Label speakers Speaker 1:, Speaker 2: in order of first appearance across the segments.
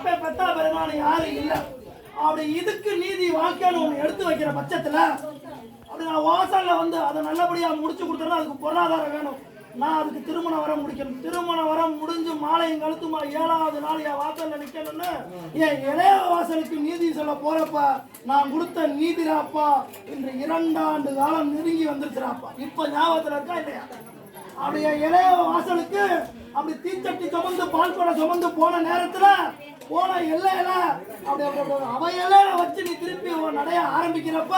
Speaker 1: அப்பே பெத்தா பெருமான யாரும் இல்லை. அப்படி இதுக்கு நீதி வாழ்க்கைன்னு ஒன்று எடுத்து வைக்கிற பட்சத்தில் அப்படி நான் வாசல்ல வந்து அதை நல்லபடியாக முடிச்சு கொடுத்தா அதுக்கு பொருளாதாரம் வேணும். நான் அதுக்கு திருமண வரம் முடிக்கணும். திருமண வரம் முடிஞ்சு மாலையும் கழுத்துமா ஏழாவது நாள் என் வாசல்ல நிக்கணும்னு என் இளைய வாசலுக்கு நீதி சொல்ல போறப்ப நான் கொடுத்த நீதிராப்பா இன்று இரண்டாண்டு காலம் நெருங்கி வந்துருச்சுராப்பா இப்ப ஞாபகத்துல இருக்கா இல்லையா? என் இளைய வாசலுக்கு அப்படி தீச்சட்டி சுமந்து பால் குடம் சுமந்து போன நேரத்துல போன எல்லையில அப்படி அப்படி அப்படி எல்லையில வச்சு நீ திருப்பி உன் நடைய ஆரம்பிக்கிறப்ப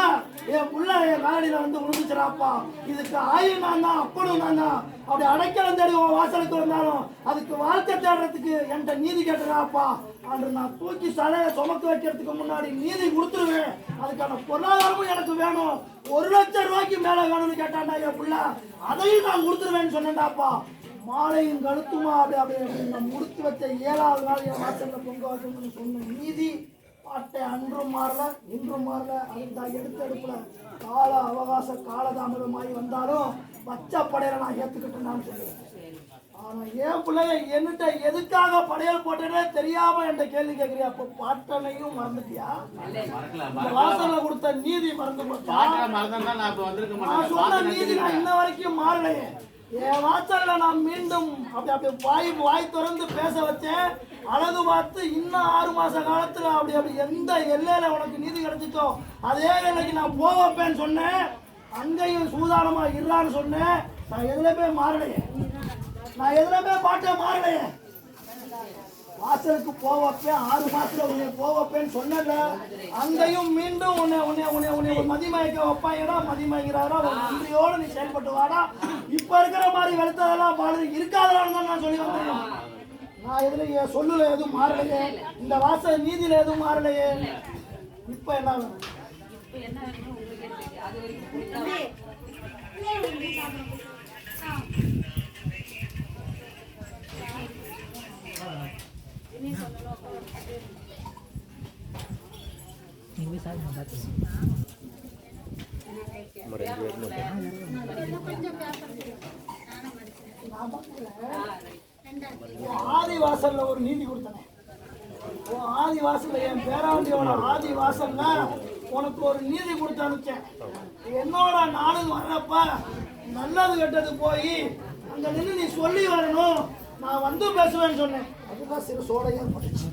Speaker 1: என் புள்ள என் மேலடியில வந்து உழுந்துச்சிடாப்பா. இதுக்கு ஆயுள் நான் தான் அப்பனும் நான் தான். அப்படி அடைக்கலம் தேடி உன் வாசலுக்கு வந்தாலும் அதுக்கு வாழ்க்கை தேடுறதுக்கு என்கிட்ட நீதி கேட்டுறாப்பா. அன்று நான் தூக்கி சலையை சுமக்க வைக்கிறதுக்கு முன்னாடி நீதி கொடுத்துருவேன். அதுக்கான பொருளாதாரமும் எனக்கு வேணும். ஒரு லட்சம் ரூபாய்க்கு மேல வேணும்னு கேட்டாண்டா என் புள்ள. அதையும் நான் கொடுத்துருவேன்னு சொன்னேன்டாப்பா. மாலையும் கழுத்துமா அப்படி அப்படி அப்படி நான் முடித்து வச்ச ஏழாவது நாள் என் வாசல்ல பொங்க வைக்கணும்னு சொன்ன நீதி பாட்டை அன்றும் மாறல இன்றும் மாறல. தான் எடுத்த எடுப்புல கால அவகாச காலதாமதமாகி வந்தாலும் பச்சை படையில நான் ஏத்துக்கிட்டேன்னு சொல்லுவேன். ஆனா என் பிள்ளைய என்னட்ட எதுக்காக படையல் போட்டேனே தெரியாம என்கிட்ட கேள்வி கேட்கறியா? அப்ப பாட்டனையும் மறந்துட்டியா? இந்த வாசல்ல கொடுத்த நீதி மறந்து
Speaker 2: பாட்டை? நான்
Speaker 1: நான் சொன்ன நீதி நான் இன்ன வரைக்கும் மாறலையே. என் வாசல்ல நான் மீண்டும் அப்படி அப்படி வாய் வாய் திறந்து பேச வச்சேன். அழகு பார்த்து இன்னும் ஆறு மாச காலத்துல அப்படி அப்படி எந்த எல்லையில உனக்கு நீதி கிடைச்சிச்சோ அதே எனக்கு நான் போக வைப்பேன்னு சொன்னேன். அங்கேயும் சூதானமா இருறான்னு சொன்னேன். நான் எதுல போய் மாறலையே. நான் எதுல போய் பாட்டே மாறலையே. வாசலுக்கு போக வைப்பேன் ஆறு மாசத்துல உன்னை போக வைப்பேன்னு சொன்னல அங்கேயும் மீண்டும் உன்னை உன்னை உன்னை உன்னை ஒரு மதிமயக்க வைப்பாங்கடா மதிமயங்கிறாரா ஒரு நன்றியோட நீ செயல்பட்டு வாடா. இப்ப இருக்கிற மாதிரி வெளுத்ததெல்லாம் பாடு இருக்காதடான்னு தான் நான் சொல்லி வந்தேன் நான் எதுல என் சொல்லுல எதுவும் மாறலையே. இந்த வாசல் நீதியில எதுவும் மாறலையே. இப்ப என்ன வேணும்? உன் ஒரு நீதி கொடுத்தனே. ஆதிவாசல்ல என் பேராண்டியோட ஆதிவாசல்ல உனக்கு ஒரு நீதி கொடுத்து அனுப்பிச்சேன். என்னோட நானும் வர்றப்ப நல்லது கெட்டது போய் அங்க நின்று நீ சொல்லி வரணும். நான் வந்து பேசுவேன்னு சொன்னேன். அதுதான் சிறு சோடை ஏற்பட்டுச்சு.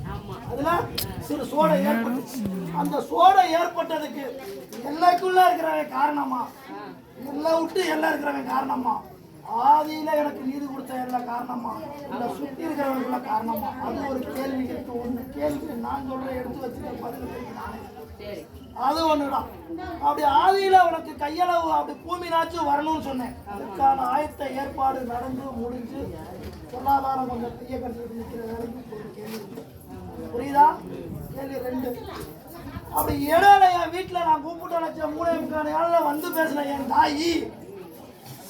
Speaker 1: அதுல சிறு சோடை ஏற்பட்டுச்சு. அந்த சோடை ஏற்பட்டதுக்கு எல்லைக்குள்ள இருக்கிறவன் காரணமா? எல்லை விட்டு எல்லாம் இருக்கிறவன் காரணமா? ஆதியில எனக்கு நீதி கொடுத்த எல்லா காரணமா? இல்ல சுத்தி இருக்கிறவங்கள காரணமா? அது ஒரு கேள்வி. இருக்கு ஒண்ணு கேள்வி. நான் சொல்றேன் எடுத்து வச்சுக்க பதில் நானே. அது ஒண்ணுதான். அப்படி ஆதியில உனக்கு கையளவு அப்படி பூமினாச்சும் வரணும்னு சொன்னேன். அதுக்கான ஆயத்த ஏற்பாடு நடந்து முடிஞ்சு பொருளாதாரம் கொஞ்சம் கைய கட்டிட்டு நிற்கிற வேலைக்கு ஒரு கேள்வி. புரியுதா? கேள்வி ரெண்டு. அப்படி இடையில என் வீட்டில் நான் கூப்பிட்டு வச்ச மூணே முக்கால் வந்து பேசின என் தாயி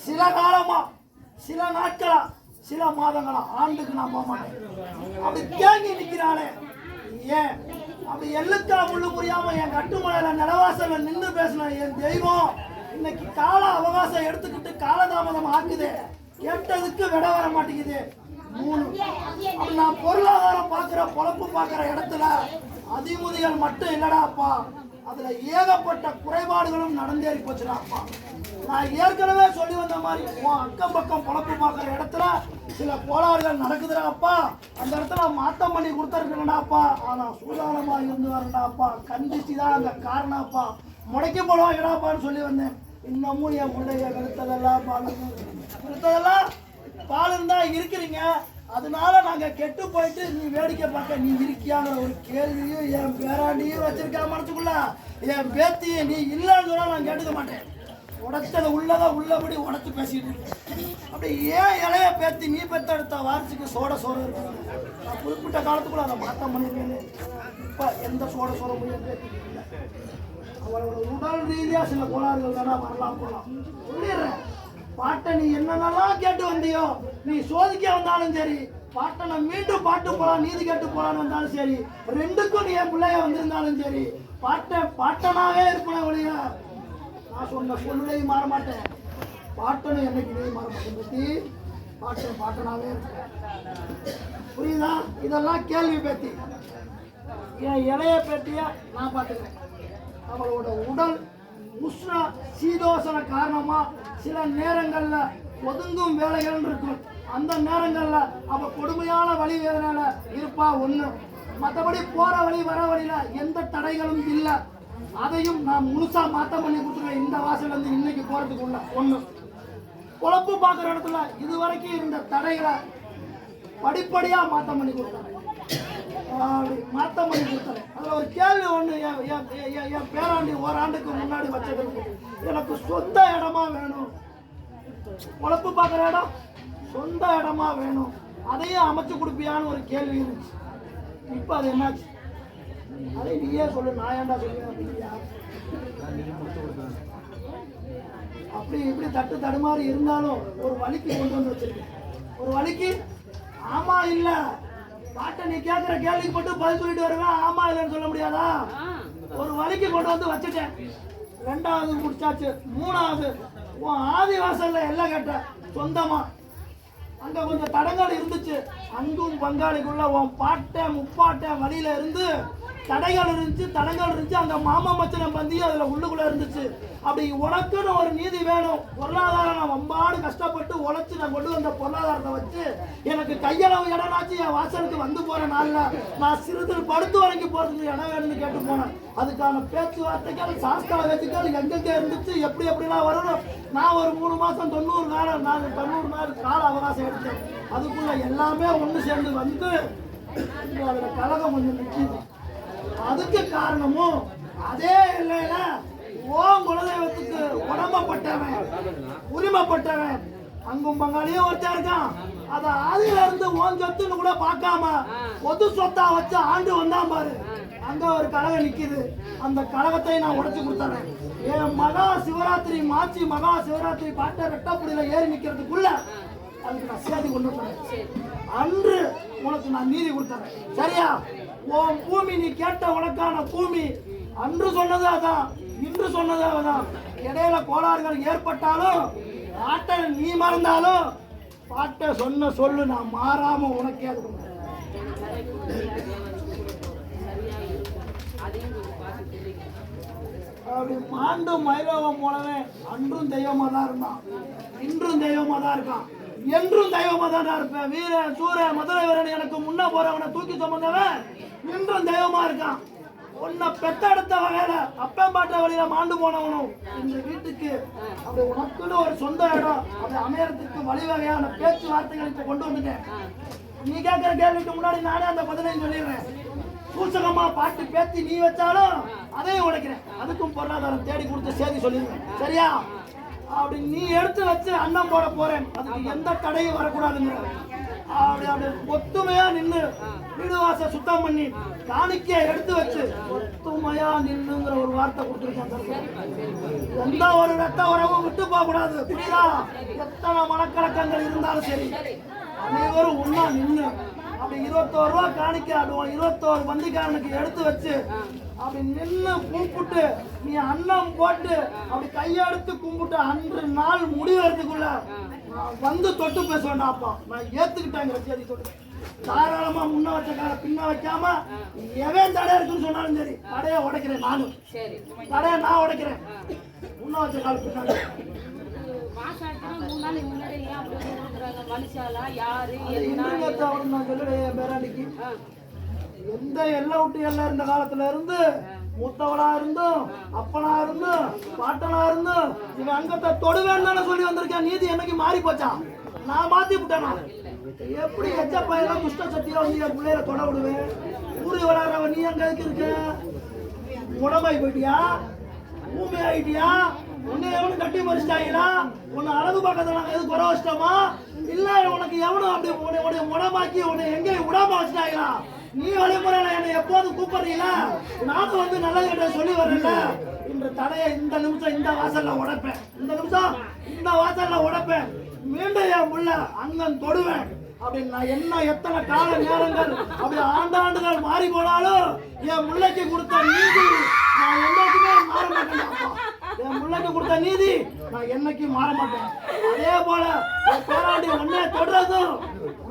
Speaker 1: சில காலமா சில நாட்களா சில மாதங்களா ஆண்டுக்கு நான் போக மாட்டேன். அப்படி தேங்கி நிற்கிறானே ஏன்? அப்படி எள்ளுக்கா முள்ளு புரியாம என் கட்டுமலையில நிலவாசல நின்று பேசின என் தெய்வம் இன்னைக்கு கால அவகாசம் எடுத்துக்கிட்டு காலதாமதம் ஆக்குது. கேட்டதுக்கு விட வர மாட்டேங்குது. மூணு. நான் பொருளாதாரம் பார்க்குற பொழப்பு பார்க்குற இடத்துல அதிமுதிகள் மட்டும் இல்லடா அப்பா ஏகப்பட்ட குறைபாடுகளும் நடந்தேறி போச்சுடா அப்பா நான் ஏற்கனவே சொல்லி வந்த மாதிரி உன் அக்கம் பக்கம் பொழப்பு பார்க்குற இடத்துல சில கோளாறுகள் நடக்குதுடா அப்பா அந்த இடத்துல மாத்தம் பண்ணி கொடுத்துருக்கேன்டாப்பா ஆனால் சூதானமாக இருந்து வரேன்டாப்பா கண்டிச்சு தான் அந்த காரணம்ப்பா முடைக்க போடுவாங்கடாப்பான்னு சொல்லி வந்தேன். இன்னமும் என் முள்ளைய கருத்ததெல்லாம் பால் கருத்ததெல்லாம் பால் தான் இருக்கிறீங்க. அதனால நாங்கள் கெட்டு போயிட்டு நீ வேடிக்கை பார்க்க நீ இருக்கியாங்கிற ஒரு கேள்வியும் என் பேராண்டியும் வச்சிருக்கா மனசுக்குள்ள. என் பேத்தியும் நீ இல்லைன்னு சொன்னா நான் கேட்டுக்க மாட்டேன். உடைச்சதை உள்ளதை உள்ளபடி உடச்சு பேசிட்டு இருக்கேன் அப்படி ஏன் இளைய பேத்தி நீ பெத்தெடுத்த வாரிசுக்கு சோட சோற இருக்கணும் நான் குறிப்பிட்ட காலத்துக்குள்ள அதை மாற்றம் பண்ணியிருக்கேன். இப்போ எந்த சோட சோற முடியும் அவரோட உடல் ரீதியாக சில கோளாறுகள் வேணா வரலாம் போகலாம் சொல்லிடுறேன். பாட்டை நீ என்னென்னலாம் கேட்டு வந்தியோ நீ சோதிக்க வந்தாலும் சரி பாட்டனை மீண்டும் பாட்டு போலாம் நீதி கேட்டு போலான்னு வந்தாலும் சரி ரெண்டுக்கும் நீ என் பிள்ளைய வந்திருந்தாலும் சரி பாட்டை பாட்டனாவே இருப்பேன் ஒழிய நான் சொன்ன சொல்லையும் மாற மாட்டேன். பாட்டனும் என்னைக்கு நீ மாற மாட்டேன் பத்தி? பாட்டு பாட்டனாவே இருப்பேன். புரியுதா? இதெல்லாம் கேள்வி பேத்தி. என் இளைய பேட்டிய நான் பார்த்துக்கிறேன். அவளோட உடல் உஷ்ண சீதோஷண காரணமாக சில நேரங்களில் ஒதுங்கும் வேலைகள் இருக்கும். அந்த நேரங்களில் அவள் கொடுமையான வழி வேதனையில இருப்பா ஒன்று மற்றபடி போகிற வழி வர வழியில் எந்த தடைகளும் இல்லை. அதையும் நான் முழுசாக மாற்றம் பண்ணி கொடுத்துருவேன் இந்த வாசல்ல இருந்து இன்னைக்கு போறதுக்கு உள்ள ஒன்று குழப்பு பார்க்குற இடத்துல இது வரைக்கும் இருந்த தடைகளை படிப்படியாக மாற்றம் பண்ணி கொடுத்தாங்க அப்படி மாற்றம் பண்ணி கொடுத்தாங்க அதில் ஒரு கேள்வி ஒன்று என் என் பேராண்டி ஓராண்டுக்கு முன்னாடி வச்சது எனக்கு சொந்த இடமா வேணும். உழப்பு பார்க்குற இடம் சொந்த இடமா வேணும். அதையும் அமைச்சு கொடுப்பியான்னு ஒரு கேள்வி இருந்துச்சு. இப்போ அது என்னாச்சு? அதை நீயே சொல்லு நான் ஏன்டா சொல்லுவேன் அப்படி இப்படி தட்டு தடுமாறி இருந்தாலும் ஒரு வழிக்கு கொண்டு வந்து வச்சிருக்கேன். ஒரு வழிக்கு ஆமா இல்லை பாட்டை நீ கேட்கிற கேள்விக்கு மட்டும் பதில் சொல்லிட்டு வருவேன் ஆமா இல்லைன்னு சொல்ல முடியாதா? ஒரு வழிக்கு கொண்டு வந்து வச்சுட்டேன். ரெண்டாவது முடிச்சாச்சு. மூணாவது உன் ஆதிவாசல்ல எல்லாம் கேட்ட சொந்தமா. அங்க கொஞ்சம் தடங்கள் இருந்துச்சு. அங்கும் பங்காளிக்குள்ள உன் பாட்டை முப்பாட்டை வழியில இருந்து தடைகள் இருந்துச்சு தடங்கள் இருந்துச்சு. அந்த மாமா மச்சனம் பந்தி அதில் உள்ளுக்குள்ளே இருந்துச்சு. அப்படி உனக்குன்னு ஒரு நீதி வேணும். பொருளாதாரம் நான் ரொம்பாடு கஷ்டப்பட்டு உழைச்சி நான் கொண்டு வந்த பொருளாதாரத்தை வச்சு எனக்கு கையளவு இடம்னாச்சு என் வாசலுக்கு வந்து போகிற நாளில் நான் சிறுதில் படுத்து வரைக்கும் போகிறதுக்கு இடம் வேணும்னு கேட்டு போனேன். அதுக்கான பேச்சுவார்த்தைகள் சாஸ்திர பேச்சுக்கள் எங்கெங்கே இருந்துச்சு எப்படி எப்படிலாம் வரணும். நான் ஒரு மூணு மாதம் தொண்ணூறு நாள் நான் தொண்ணூறு நாள் கால அவகாசம் எடுத்தேன். அதுக்குள்ளே எல்லாமே ஒன்று சேர்ந்து வந்து அதில் கழகம் கொஞ்சம் நிற்கிது அதுக்கு காரணமும் அதே இல்லையில ஓம் குலதெய்வத்துக்கு உடம்பப்பட்டவன் உரிமைப்பட்டவன். அங்கும் பங்காளியும் ஒருத்தன் இருக்கான். அத ஆதியில இருந்து ஓன் சொத்துன்னு கூட பார்க்காம பொது சொத்தா வச்சு ஆண்டு வந்தான் பாரு. அங்க ஒரு கழகம் நிக்குது. அந்த கழகத்தை நான் உடைச்சு கொடுத்தறேன். என் மகா சிவராத்திரி மாச்சி மகா சிவராத்திரி பாட்ட ரெட்டப்புடியில ஏறி நிக்கிறதுக்குள்ள அதுக்கு நான் சேதி கொண்டு போறேன் அன்று உனக்கு நான் நீதி கொடுத்தறேன். சரியா? உன் பூமி நீ கேட்ட உனக்கான பூமி. அன்று சொன்னது அதான் இன்று சொன்னது அதான் இடையில கோளாறுகள் ஏற்பட்டாலும் பாட்டை நீ மறந்தாலும் பாட்டை சொன்ன சொல்லு நான் மாறாம உனக்கே அது அப்படி மாண்டும் மயிலவம் போலவே அன்றும் தெய்வமாக தான் இருந்தான். இன்றும் தெய்வமாக தான் இருக்கான். என்றும் தெய்வமாதானா இருப்பேன். வீர சூர மதுரை வீரன் எனக்கு முன்ன போறவனை தூக்கி சுமந்தவன் இன்றும் தெய்வமா இருக்கான். உன்னை பெத்தெடுத்த வகையில அப்பம்பாட்ட வழியில மாண்டு போனவனும் இந்த வீட்டுக்கு அப்படி உனக்குன்னு ஒரு சொந்த இடம் அது அமையறதுக்கு வழிவகையான பேச்சுவார்த்தைகள் இப்ப கொண்டு வந்துட்டேன். நீ கேட்கிற கேள்விக்கு முன்னாடி நானே அந்த பதிலையும் சொல்லிடுறேன். சூசகமா பாட்டு பேத்தி நீ வச்சாலும் அதையும் உடைக்கிறேன். அதுக்கும் பொருளாதாரம் தேடி கொடுத்து செய்தி சொல்லிடுவேன் சரியா? அப்படி நீ எடுத்து வச்சு அண்ணன் போட போறேன். அதுக்கு எந்த தடையும் வரக்கூடாதுங்க அப்படி அப்படி ஒத்துமையா நின்று வீடுவாச சுத்தம் பண்ணி காணிக்கையை எடுத்து வச்சு ஒத்துமையா நின்னுங்கிற ஒரு வார்த்தை கொடுத்துருக்கேன் எந்த ஒரு ரத்த உறவும் விட்டு போக கூடாது புரியுதா? எத்தனை மனக்கலக்கங்கள் இருந்தாலும் சரி. அனைவரும் ஒன்னா நின்று அப்படி இருபத்தோரு ரூபா காணிக்க ஆடுவோம். இருபத்தோரு வந்திக்காரனுக்கு எடுத்து வச்சு அப்படி நின்று கும்பிட்டு நீ அன்னம் போட்டு அப்படி கையெடுத்து கும்பிட்டு அன்று நாள் முடிவறதுக்குள்ள நான் வந்து தொட்டு பேச வேண்டாம்ப்பா நான் ஏத்துக்கிட்டேங்கிற செய்தி தொட்டு. தாராளமா முன்ன வச்ச கால பின்ன வைக்காம எவன் தடை இருக்குன்னு சொன்னாலும் சரி தடையை உடைக்கிறேன் நானும். தடையை நான் உடைக்கிறேன். முன்ன வச்ச கால என் பேராண்டிக்கு எந்த எல்லை விட்டு எல்லை இருந்த காலத்துல இருந்து மூத்தவனா இருந்தும் அப்பனா இருந்தும் பாட்டனா இருந்தும் இவன் அங்கத்தை தொடுவேன்னு தானே சொல்லி வந்திருக்கேன். நீதி என்னைக்கு மாறி போச்சா? நான் மாத்தி விட்டேனா? எப்படி எச்ச பையெல்லாம் துஷ்ட சக்தியா வந்து என் பிள்ளையில தொட விடுவேன்? ஊறி வளர்றவன் நீ அங்க எதுக்கு இருக்க? உடம்பாய் போயிட்டியா? ஊமை ஆயிட்டியா உன்னை எவனு கட்டி மறிச்சிட்டாங்களா உன்னை அழகு பக்கத்துல நாங்க எது குறை வச்சிட்டோமா? இல்ல உனக்கு எவனும் அப்படி உன்னை உன்னை உடம்பாக்கி உன்னை எங்கேயும் விடாம வச்சிட்டாங்களா நீ வழிமுறையில என்னை எப்போதும் கூப்பிடுறீங்களா? நானும் வந்து நல்லது கிட்ட சொல்லி வரல இந்த தலையை இந்த நிமிஷம் இந்த வாசல்ல உடைப்பேன். இந்த நிமிஷம் இந்த வாசல்ல உடைப்பேன். மீண்டும் என் புள்ள அங்கன் தொடுவேன். அப்படின்னு நான் என்ன எத்தனை கால நேரங்கள் அப்படி ஆண்டாண்டுகள் மாறி போனாலும் என் முல்லைக்கு கொடுத்த நீதி நான் என்னைக்குமே மாற மாட்டேன் என் முல்லைக்கு கொடுத்த நீதி நான் என்னைக்கும் மாற மாட்டேன். அதே போல பேராண்டி ஒன்னே தொடுறதும்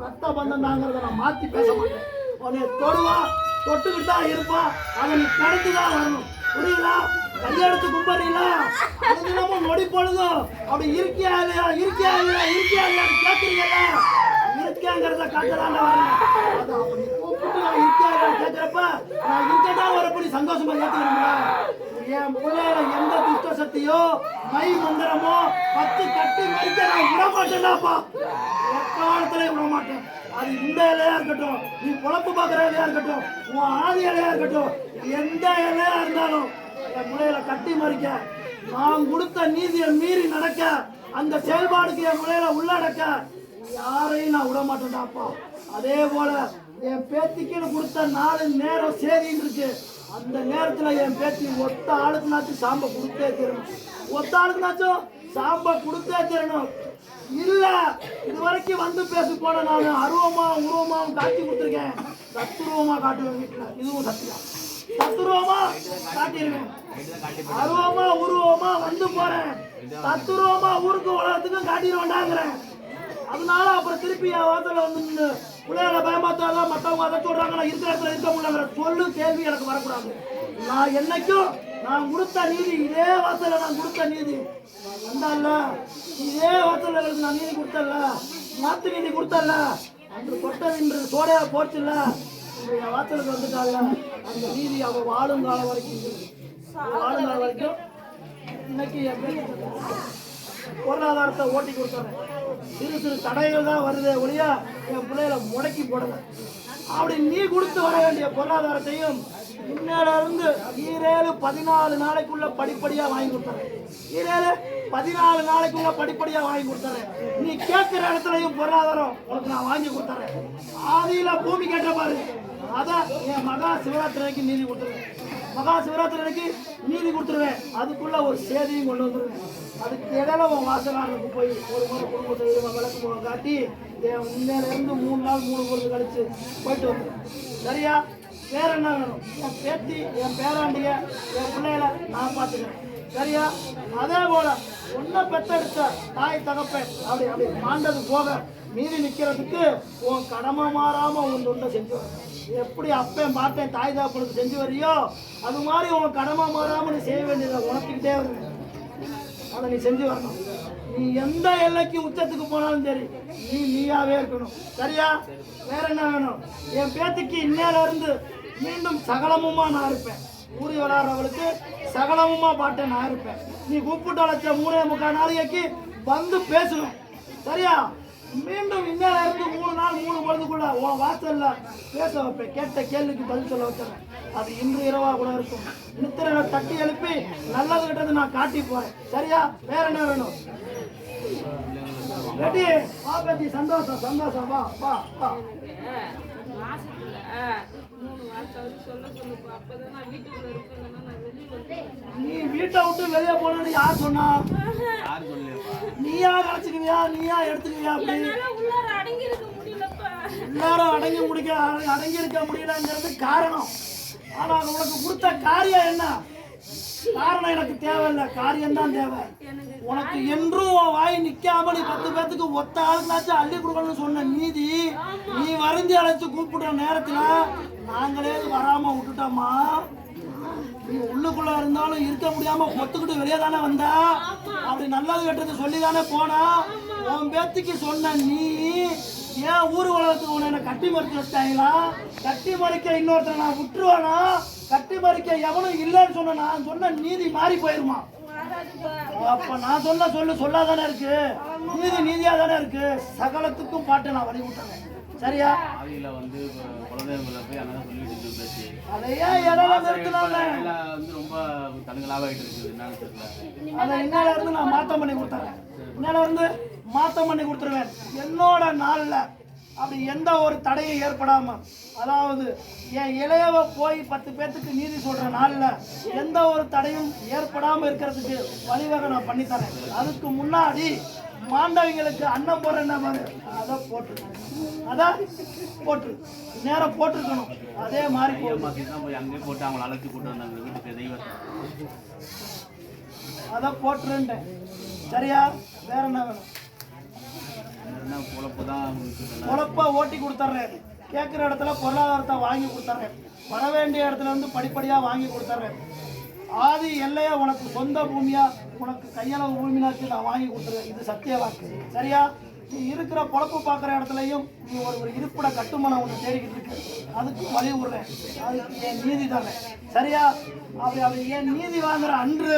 Speaker 1: ரத்த பந்தம் தாங்கிறத நான் மாத்தி பேச மாட்டேன். உன்னை தொடுவா தொட்டுக்கிட்டு தான் இருப்பான் அதை நீ கடந்து தான் வரணும். புரியுதா? கையெடுத்து கும்பிடுறீங்களா தினமும் நொடி பொழுதும் அப்படி இருக்கியா இல்லையா? இருக்கியா இல்லையா? இருக்கியா இல்லையா கேட்குறீங்களா இருக்கியாங்கிறத காட்டதான் வரேன் அதை அப்படி கூப்பிட்டு நான் இருக்கியா இல்லையா கேட்குறப்ப நான் இருக்கட்டா வரப்படி சந்தோஷமா ஏற்றுக்கிறீங்களா என் பிள்ளையில எந்த துஷ்ட சக்தியோ மை மந்திரமோ பத்து கட்டி மறிக்க நான் விட மாட்டேன்டாப்பா எக்காலத்துல விட மாட்டேன் அது இந்த இலையா இருக்கட்டும். நீ குழப்பு பார்க்குற இலையா இருக்கட்டும். உன் ஆதி இலையா இருக்கட்டும். எந்த இலையா இருந்தாலும் என் பிள்ளையில கட்டி மறிக்க நான் கொடுத்த நீதியை மீறி நடக்க அந்த செயல்பாடுக்கு என் பிள்ளையில உள்ளடக்க யாரையும் நான் விட மாட்டேன்டாப்பா அதே போல என் பேத்திக்குன்னு கொடுத்த நாலு நேரம் சேதின்னு இருக்கு. அந்த நேரத்துல என் பேத்தி ஒத்த ஆளுக்குனாச்சும் சாம்பை கொடுத்தே தரணும். ஒத்த ஆளுக்குனாச்சும் சாம்பை கொடுத்தே தரணும். இல்ல இது வரைக்கும் வந்து பேச போன நான் அருவமா உருவமா காட்டி கொடுத்துருக்கேன். தத்துருவமா காட்டுவேன் வீட்டுல. இதுவும் சத்தியம். தத்துருவமா காட்டிடுவேன் அருவமா உருவமா வந்து போறேன். தத்துருவமா ஊருக்கு உலகத்துக்கும் காட்டிடுவேன்டாங்கிறேன். அதனால அப்புறம் திருப்பி என் வாசல்ல வந்து பிள்ளைகளை பயமாத்தாதான் மற்றவங்க அதை சொல்றாங்க நான் இருக்கிற இடத்துல இருக்க முடியலங்கிற சொல்லு கேள்வி எனக்கு வரக்கூடாது. நான் என்னைக்கும் நான் கொடுத்த நீதி இதே வாசல்ல நான் கொடுத்த நீதி. வந்தால இதே வாசல்ல நான் நீதி கொடுத்தல மாத்து நீதி கொடுத்தல அன்று தொட்டது சோடையா போச்சுல்ல. இன்று என் வாசலுக்கு வந்துட்டால அந்த நீதி அவ வாழும் காலம் வரைக்கும் வாழும் காலம் வரைக்கும் இன்னைக்கு என் பொருளாதாரத்தை ஓட்டி கொடுத்தாங்க சிறு சிறு தடைகள் தான் வருதே ஒழியா என் பிள்ளைகளை முடக்கி போடலை. அப்படி நீ கொடுத்து வர வேண்டிய பொருளாதாரத்தையும் இன்னிலிருந்து ஈரேழு பதினாலு நாளைக்குள்ள படிப்படியா வாங்கி கொடுத்துறேன். ஈரேழு பதினாலு நாளைக்குள்ள படிப்படியா வாங்கி கொடுத்துறேன். நீ கேட்கிற இடத்துலயும் பொருளாதாரம் உனக்கு நான் வாங்கி கொடுத்துறேன். ஆதியில பூமி கேட்ட பாரு. அதான் என் மகா சிவராத்திரிக்கு நீதி கொடுத்துருவேன் மகா சிவராத்திரிக்கு நீதி கொடுத்துருவேன். அதுக்குள்ள ஒரு சேதையும் கொண்டு வந்துருவேன். அதுக்கு இடையில உன் வாசகாரனுக்கு போய் ஒரு முறை குடும்பத்தை விதமாக விளக்கு மூலம் காட்டி என் இருந்து மூணு நாள் மூணு பொருள் கழிச்சு போயிட்டு வந்து சரியா? வேற என்ன வேணும்? என் பேத்தி என் பேராண்டிய என் பிள்ளைகளை நான் பார்த்துக்கிறேன். சரியா? அதே போல உன்னை பெத்தெடுத்த தாய் தகப்பேன். அப்படி அப்படி. மாண்டது போக மீறி நிக்கிறதுக்கு உன் கடமை மாறாம உன் தொண்டை செஞ்சு எப்படி அப்பேன் பார்த்தேன் தாய் தகப்பனுக்கு செஞ்சு வரியோ அது மாதிரி உன் கடமை மாறாம நீ செய்ய வேண்டியதை உணர்த்திக்கிட்டே வருவேன் அதை நீ செஞ்சு வரணும். நீ எந்த எல்லைக்கு உச்சத்துக்கு போனாலும் சரி நீ நீயாவே இருக்கணும். சரியா? வேற என்ன வேணும்? என் பேத்திக்கு இந்நேரம் இருந்து மீண்டும் சகலமுமா நான் இருப்பேன். ஊறி விளாடுறவளுக்கு சகலமுமா பாட்டு நான் இருப்பேன். நீ கூப்பிட்டு அழைச்ச மூணே முக்கால் நாளைக்கு வந்து பேசுவேன் சரியா? மீண்டும் இன்னும் இருந்து மூணு நாள் மூணு பொழுதுக்குள்ள உன் வாசல்ல பேச வைப்பேன். கேட்ட கேள்விக்கு பதில் சொல்ல வச்சிடறேன். அது இன்று இரவா கூட இருக்கும். நித்திரனை தட்டி எழுப்பி நல்லது கிட்டது நான் காட்டி போறேன். சரியா? வேற என்ன வேணும்? ரெடி. வா பேத்தி. சந்தோஷம் சந்தோஷம். வா வா வா. நீ வீட்டை விட்டு வெளியே போனேன்னு யார் சொன்னா? நீயா கலைச்சுக்குவியா நீயா எடுத்துக்குவியா எல்லாரும் அடங்கி முடிக்க அடங்கி இருக்க முடியலங்கிறது காரணம். ஆனா உனக்கு கொடுத்த காரியம் என்ன? காரணம் எனக்கு தேவையில்லை. காரியம் தான் தேவை. உனக்கு என்றும் வாய் நிக்காம நீ பத்து பேத்துக்கு ஒத்த ஆளுக்குனாச்சும் அள்ளி கொடுக்கணும்னு சொன்ன நீதி நீ வருந்தி அழைச்சு கூப்பிடுற நேரத்துல நாங்களே வராம விட்டுட்டோமா? நீ உள்ளுக்குள்ள இருந்தாலும் இருக்க முடியாம பொத்துக்கிட்டு வெளியே தானே வந்த? அப்படி நல்லது கெட்டது சொல்லி தானே போனா? உன் பேத்துக்கு சொன்ன நீ ஏன் ஊர் உலகத்துக்கு உன்னை என்ன கட்டி மறிச்சு வச்சிட்டாங்களா? கட்டி மறிக்க இன்னொருத்தரை நான் விட்டுருவானா? கட்டி மறிக்க எவனும் இல்லைன்னு சொன்ன நான் சொன்ன நீதி மாறி போயிருமா? அப்ப நான் சொன்ன சொல்லு சொல்லாதானே இருக்கு? நீதி நீதியா தானே இருக்கு? சகலத்துக்கும் பாட்டு நான் வழி விட்டுறேன் சரியா?
Speaker 3: ஆதியில வந்து இப்ப குலதெய்வங்களை போய் அங்கே சொல்லிட்டு இருந்து பேசி
Speaker 1: அதையே இடம் நிறுத்தினாங்க.
Speaker 3: எல்லாம் வந்து ரொம்ப தடுங்கலாவாயிட்டு இருக்குது என்னன்னு தெரியல.
Speaker 1: அதை இன்னையில இருந்து நான் மாத்தம் பண்ணி கொடுத்துறேன் இன்னையில இருந்து மாத்தம் பண்ணி கொடுத்துருவேன். என்னோட நாள்ல அப்படி எந்த ஒரு தடையும் ஏற்படாம அதாவது என் இளையவ போய் பத்து பேத்துக்கு நீதி சொல்ற நாள்ல எந்த ஒரு தடையும் ஏற்படாம இருக்கிறதுக்கு வழிவகை நான் பண்ணி தரேன். அதுக்கு முன்னாடி மாண்டவங்களுக்கு அன்னம் போடுற என்ன பாரு? அதை போட்டு. அதான் போட்டு. நேரம் போட்டிருக்கணும். அதே மாதிரி
Speaker 3: போய் அங்கேயே போட்டு அவங்கள அழைச்சி கூட்டு வந்தாங்க. வீட்டுக்கு தெய்வத்தை.
Speaker 1: அதை போட்டுருன்ட்டேன் சரியா? வேற என்ன வேணும்?
Speaker 3: தான்
Speaker 1: பொழப்பா ஓட்டி கொடுத்துட்றேன் கேட்குற இடத்துல பொருளாதாரத்தை வாங்கி கொடுத்துட்றேன் வர வேண்டிய இடத்துல இருந்து படிப்படியாக வாங்கி கொடுத்துட்றேன் ஆதி எல்லையா உனக்கு சொந்த பூமியா உனக்கு கையளவு பூமினாச்சு நான் வாங்கி கொடுத்துருவேன் இது சத்திய வாக்கு. சரியா? நீ இருக்கிற பொழப்பு பார்க்குற இடத்துலையும் நீ ஒரு ஒரு இருப்பிட கட்டுமானம் ஒன்று தேடிக்கிட்டு இருக்கு. அதுக்கு வழி விடுறேன். அதுக்கு என் நீதி தானே சரியா? அப்படி அப்படி என் நீதி வாங்குற அன்று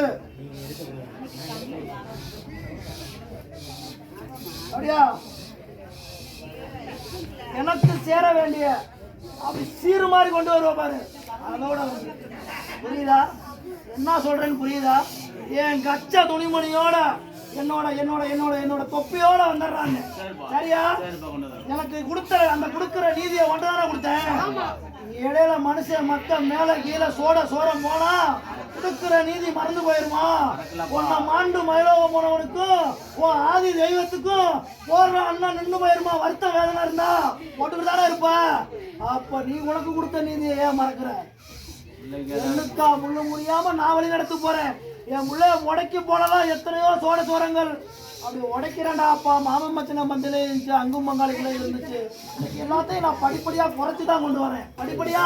Speaker 1: அப்படியா? எனக்கு சேர வேண்டிய அப்படி சீரு மாதிரி கொண்டு வருவா பாரு. அதோட புரியுதா? என்ன சொல்றேன்னு புரியுதா? என் கச்ச துணிமணியோட என்னோட என்னோட என்னோட என்னோட தொப்பியோட வந்துடுறாங்க. சரியா? எனக்கு கொடுத்த அந்த கொடுக்குற நீதியை ஒன்று தானே கொடுத்தேன். இடையில மனுஷன் மத்த மேல கீழே சோட சோரம் போனா கொடுக்குற நீதி மறந்து போயிருமா? உன்னை மாண்டு மயிலோக போனவனுக்கும் உன் ஆதி தெய்வத்துக்கும் போடுற அண்ணன் நின்று போயிருமா? வருத்த வேதனை இருந்தா போட்டுக்கிட்டு தானே இருப்ப. அப்ப நீ உனக்கு கொடுத்த நீதியை ஏன் மறக்கிற? முள்ளு முடியாம நான் வழி நடத்து போறேன். என் முள்ள உடைக்கி போனலாம் எத்தனையோ சோழ சோரங்கள். அப்படி உடைக்கிறேன்டா அப்பா மாமன் மச்சன மந்தில இருந்துச்சு அங்கும் பங்காளிகளே இருந்துச்சு. எல்லாத்தையும் நான் படிப்படியா குறைச்சு தான் கொண்டு வரேன். படிப்படியா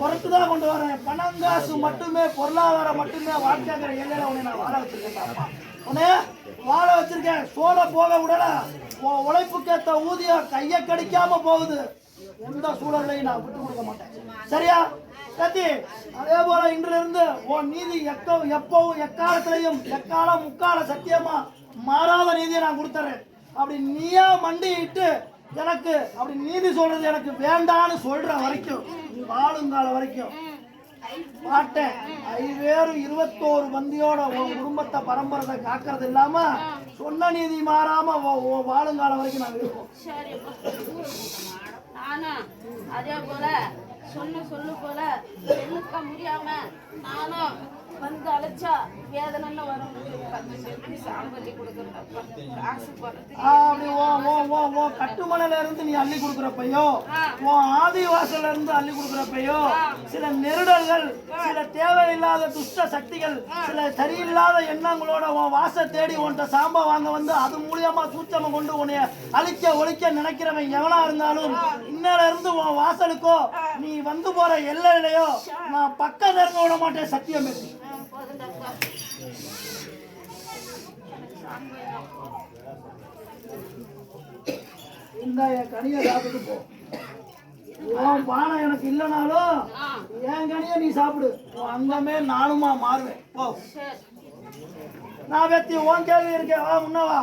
Speaker 1: குறைச்சு தான் கொண்டு வரேன். பணம் காசு மட்டுமே பொருளாதாரம் மட்டுமே வாழ்க்கைங்கிற எல்லையில உன்னை நான் வாழ வச்சிருக்கேன் அப்பா. வாழ வச்சிருக்கேன். சோழ போக விடல. உழைப்புக்கேத்த ஊதியம் கையை கடிக்காம போகுது. எந்த சூழலையும் நான் விட்டு கொடுக்க மாட்டேன். சரியா? கத்தி அதே போல இன்றிலிருந்து உன் நீதி எக்கோ எப்பவும் எக்காலத்திலையும் எக்காலம் முக்கால சத்தியமா மாறாத நீதியை நான் கொடுத்துறேன் அப்படி நீயா மண்டியிட்டு எனக்கு அப்படி நீதி சொல்றது எனக்கு வேண்டான்னு சொல்ற வரைக்கும் நீ வாழுங்கால வரைக்கும் மாட்டேன். ஐவேறு இருபத்தோரு பந்தியோட உன் குடும்பத்தை பரம்பரத்தை காக்கிறது இல்லாம சொன்ன நீதி மாறாம வாழுங்கால வரைக்கும் நான் இருப்போம்.
Speaker 2: நானும் அதே போல சொன்ன சொல்லு போல எண்ணுக்க முடியாம நானும் வந்து அழைச்சா வேதனைன்னு வரும்.
Speaker 1: கட்டுமலையில இருந்து நீ அள்ளி கொடுக்குறப்பையோ உன் ஆதிவாசல்ல இருந்து அள்ளி கொடுக்குறப்பையோ சில நெருடல்கள் சில தேவையில்லாத துஷ்ட சக்திகள் சில சரியில்லாத எண்ணங்களோட உன் வாச தேடி உன்கிட்ட சாம்பா வாங்க வந்து அது மூலியமா சூச்சமம் கொண்டு உன்னைய அழிக்க ஒழிக்க நினைக்கிறவன் எவனா இருந்தாலும் இன்னையில இருந்து உன் வாசலுக்கோ நீ வந்து போற எல்லையிலையோ நான் பக்கம் நெருங்க விட மாட்டேன் சத்தியம் இருக்கு இந்த என் கனியை சாப்பிட்டு போ. உன் பானை எனக்கு இல்லைனாலும் என் கனியை நீ சாப்பிடு. உன் அங்கமே நானுமா மாறுவேன். போ. நான் வெத்தி உன் கேள்வி இருக்கேன். வா முன்ன வா.